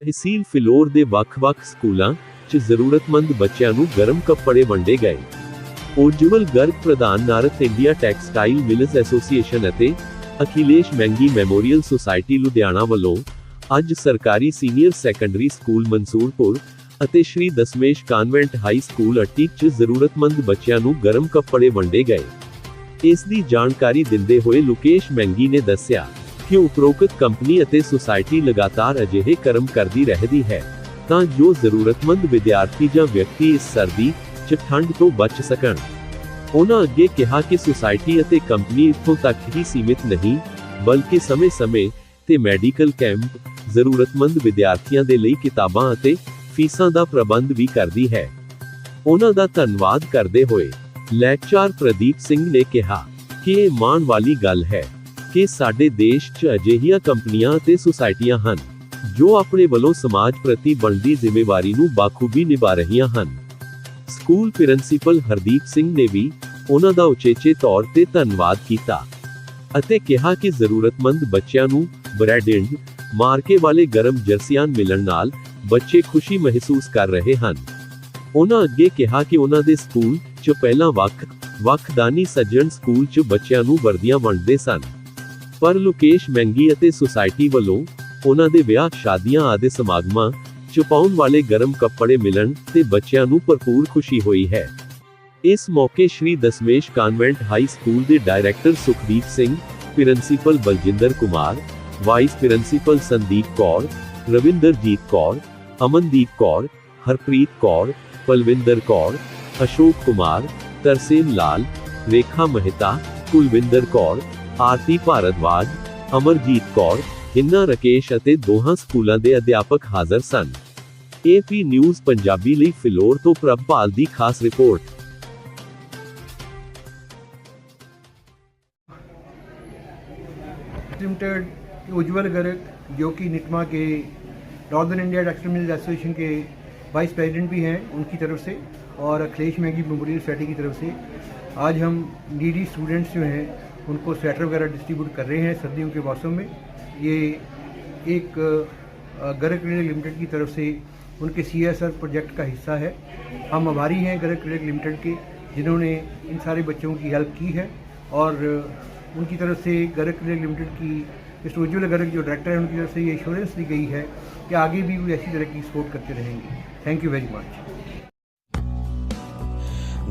ਤਹਿਸੀਲ ਫਿਲੌਰ ਦੇ ਵੱਖ-ਵੱਖ ਸਕੂਲਾਂ 'ਚ ਜ਼ਰੂਰਤਮੰਦ ਬੱਚਿਆਂ ਨੂੰ ਗਰਮ ਕੱਪੜੇ ਵੰਡੇ ਗਏ। ਉਜਵਲ ਗਰਗ ਪ੍ਰਧਾਨ North India textile mills association ਅਤੇ ਅਖਿਲੇਸ਼ ਮਹਿੰਗੀ ਮੈਮੋਰੀਅਲ ਸੁਸਾਇਟੀ ਲੁਧਿਆਣਾ ਵੱਲੋਂ ਅੱਜ ਸਰਕਾਰੀ ਸੀਨੀਅਰ ਸੈਕੰਡਰੀ ਸਕੂਲ ਮਨਸੂਰਪੁਰ ਅਤੇ Shri Dasmesh convent high school Atik 'ਚ ਜ਼ਰੂਰਤਮੰਦ ਬੱਚਿਆਂ ਨੂੰ ਗਰਮ ਕੱਪੜੇ ਵੰਡੇ ਗਏ। ਇਸ ਦੀ ਜਾਣਕਾਰੀ ਦਿੰਦੇ ਹੋਏ ਲੋਕੇਸ਼ ਮਹਿੰਗੀ ਨੇ ਦੱਸਿਆ ਕਿ ਉਪਰੋਕਤ ਕੰਪਨੀ ਅਤੇ ਸੁਸਾਇਟੀ ਲਗਾਤਾਰ ਅਜਿਹੇ ਕਰਮ ਕਰਦੀ ਰਹਿੰਦੀ ਹੈ, ਤਾਂ ਜੋ ਜ਼ਰੂਰਤਮੰਦ ਵਿਦਿਆਰਥੀ ਜਾਂ ਵਿਅਕਤੀ ਇਸ ਸਰਦੀ 'ਚ ਠੰਡ ਤੋਂ ਬਚ ਸਕਣ। ਉਹਨਾਂ ਅੱਗੇ ਕਿਹਾ ਕਿ ਸੁਸਾਇਟੀ ਅਤੇ ਕੰਪਨੀ ਇੱਥੋਂ ਤੱਕ ਹੀ ਸੀਮਿਤ ਨਹੀਂ, ਬਲਕਿ ਸਮੇਂ-ਸਮੇਂ ਤੇ ਮੈਡੀਕਲ ਕੈਂਪ, ਜ਼ਰੂਰਤਮੰਦ ਵਿਦਿਆਰਥੀਆਂ ਦੇ ਲਈ ਕਿਤਾਬਾਂ ਅਤੇ ਫੀਸਾਂ ਦਾ ਪ੍ਰਬੰਧ ਵੀ ਕਰਦੀ ਹੈ। ਉਹਨਾਂ ਦਾ ਧੰਨਵਾਦ ਕਰਦੇ ਹੋਏ, ਲੈਕਚਰ ਪ੍ਰਦੀਪ ਸਿੰਘ ਨੇ ਕਿਹਾ ਕਿ ਇਹ ਮਾਣ ਵਾਲੀ ਗੱਲ ਹੈ ਕਿ ਸਾਡੇ ਦੇਸ਼ 'ਚ ਅਜਿਹੀਆਂ ਕੰਪਨੀਆਂ ਅਤੇ ਸੁਸਾਇਟੀਆਂ ਹਨ, ਜੋ ਆਪਣੇ ਵੱਲੋਂ ਸਮਾਜ ਪ੍ਰਤੀ ਬਣਦੀ ਜ਼ਿੰਮੇਵਾਰੀ ਨੂੰ ਬਾਖੂਬੀ ਨਿਭਾ ਰਹੀਆਂ ਹਨ। ਸਕੂਲ ਪ੍ਰਿੰਸੀਪਲ ਹਰਦੀਪ ਸਿੰਘ ਨੇ ਵੀ ਉਹਨਾਂ ਦਾ ਉਚੇਚੇ ਤੌਰ ਤੇ ਧੰਨਵਾਦ ਕੀਤਾ ਅਤੇ ਕਿਹਾ ਕਿ ਜ਼ਰੂਰਤਮੰਦ ਬੱਚਿਆਂ ਨੂੰ ਬ੍ਰੈਡਿੰਗ ਮਾਰਕੇ ਵਾਲੇ ਗਰਮ ਜਰਸੀਆਂ ਮਿਲਣ ਨਾਲ ਬੱਚੇ ਖੁਸ਼ੀ ਮਹਿਸੂਸ ਕਰ ਰਹੇ ਹਨ। ਉਹਨਾਂ ਅੱਗੇ ਕਿਹਾ ਕਿ ਉਹਨਾਂ ਦੇ ਸਕੂਲ 'ਚ ਪਹਿਲਾਂ ਵੱਖ ਵੱਖ ਦਾਨੀ ਸੱਜਣ ਸਕੂਲ 'ਚ ਬੱਚਿਆਂ ਨੂੰ ਵਰਦੀਆਂ ਵੰਡਦੇ ਸਨ ਪਰ ਲੋਕੇਸ਼ ਮਹਿੰਗੀ ਅਤੇ ਸੁਸਾਇਟੀ ਵੱਲੋਂ ਉਹਨਾਂ ਦੇ ਵਿਆਹ, ਸ਼ਾਦੀਆਂ ਆਦਿ ਸਮਾਗਮਾਂ 'ਚ ਵਾਲੇ ਗਰਮ ਕੱਪੜੇ ਮਿਲਣ ਤੇ ਬੱਚਿਆਂ ਨੂੰ ਭਰਪੂਰ ਖੁਸ਼ੀ ਹੋਈ ਹੈ। ਇਸ ਮੌਕੇ Shri Dasmesh convent high school ਦੇ director Sukhdeep Singh, principal Baljinder Kumar, vice principal Sandeep Kaur, Ravinderjit Kaur, Amandeep Kaur, Harpreet Kaur Palwinder Kaur, Ashok Kumar, Tarsem Lal, Rekha Mehta, Kulwinder Kaur ਆਰਤੀ ਭਾਰਦਵਾਜ ਅਮਰਜੀਤ ਕੌਰ ਹਿੰਨਾ ਰਕੇਸ਼ ਅਤੇ ਦੋਹਾਂ ਸਕੂਲਾਂ ਦੇ ਅਧਿਆਪਕ ਹਾਜ਼ਰ ਸਨ AP news Punjabi ਲਈ ਫਿਲੌਰ ਤੋਂ ਪ੍ਰਭਪਾਲ ਦੀ ਖਾਸ ਰਿਪੋਰਟ लिमिटेड उज्जवल गर्ग जो कि निटमा के northern India textile mills association के वाइस प्रेसिडेंट भी हैं उनकी तरफ से और अखिलेश मैगी मेमोरियल सोसाइटी की तरफ से आज हम नीडी स्टूडेंट्स जो हैं उनको स्वेटर वगैरह डिस्ट्रीब्यूट कर रहे हैं सर्दियों के मौसम में। ये एक गर्ग क्लिनिक लिमिटेड की तरफ़ से उनके सी प्रोजेक्ट का हिस्सा है। हम आभारी हैं गर्ग क्लिनिक लिमिटेड के, जिन्होंने इन सारे बच्चों की हेल्प की है और उनकी तरफ़ से गर्ग क्लिनिक लिमिटेड की मिस्टर उज्ज्वल गर्ग जो डायरेक्टर हैं, उनकी तरफ़ से ये एश्योरेंस दी गई है कि आगे भी वो ऐसी तरह की सपोर्ट करते रहेंगे। Thank you very much